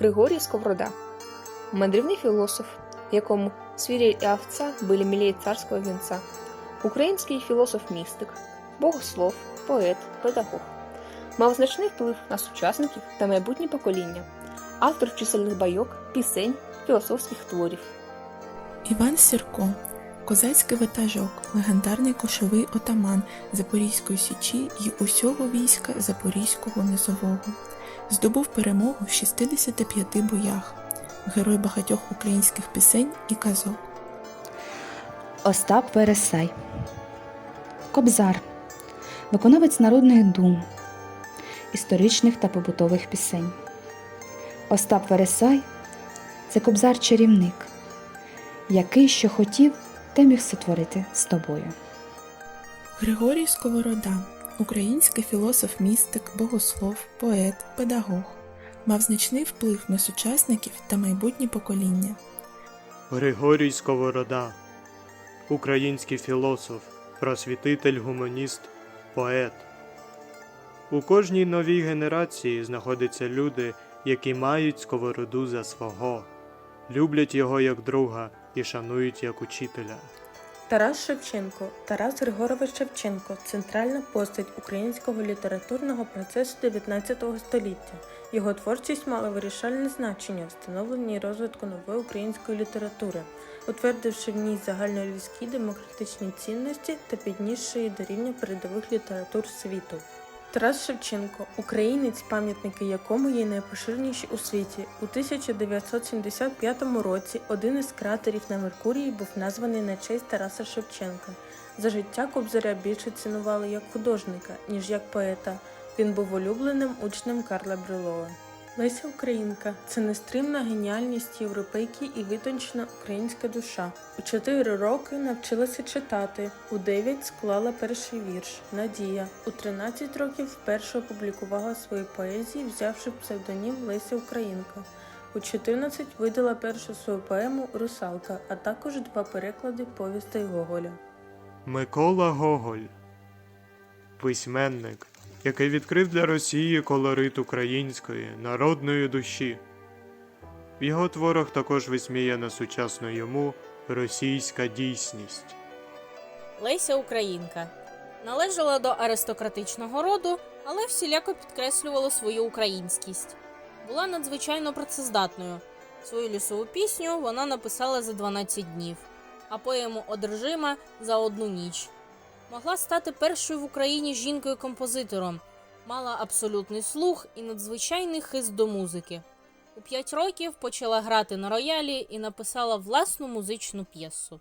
Григорий Сковорода. Мандрівний філософ, якому свирель и овца были милее царского венца. Український філософ-містик, богослов, поет, педагог. Мав значний вплив на сучасників та майбутнє покоління, автор чисельних байок, пісень, філософських творів. Іван Сірко, козацький ватажок, легендарний кошовий отаман Запорізької січі й усього війська Запорізького низового. Здобув перемогу в 65 боях, герой багатьох українських пісень і казок. Остап Вересай. Кобзар. Виконавець народних дум, історичних та побутових пісень. Остап Вересай це кобзар-чарівник, який що хотів, те міг сотворити з тобою. Григорій Сковорода, український філософ-містик, богослов, поет, педагог. Мав значний вплив на сучасників та майбутнє покоління. Григорій Сковорода, український філософ, просвітитель, гуманіст, поет. У кожній новій генерації знаходяться люди, які мають сковороду за свого, люблять його як друга і шанують як учителя. Тарас Шевченко, Тарас Григорович Шевченко центральна постать українського літературного процесу 19 століття. Його творчість мала вирішальне значення в становленні розвитку нової української літератури, утвердивши в ній загальнолюдські демократичні цінності та піднісши її до рівня передових літератур світу. Тарас Шевченко, українець, пам'ятники якому є найпоширеніші у світі. У 1975 році один із кратерів на Меркурії був названий на честь Тараса Шевченка. За життя Кобзаря більше цінували як художника, ніж як поета. Він був улюбленим учнем Карла Брюлова. Леся Українка це нестримна геніальність європейки і витончена українська душа. У чотири роки навчилася читати. У дев'ять склала перший вірш Надія. У 13 років вперше опублікувала свої поезії, взявши псевдонім Леся Українка. У 14 видала першу свою поему Русалка, а також два переклади повістей Гоголя. Микола Гоголь, письменник, який відкрив для Росії колорит української народної душі. В його творах також висміяна сучасна йому російська дійсність. Леся Українка належала до аристократичного роду, але всіляко підкреслювала свою українськість. Була надзвичайно працездатною. Свою лісову пісню вона написала за 12 днів, а поему Одержима за одну ніч. Могла стати першою в Україні жінкою-композитором, мала абсолютний слух і надзвичайний хист до музики. У п'ять років почала грати на роялі і написала власну музичну п'єсу.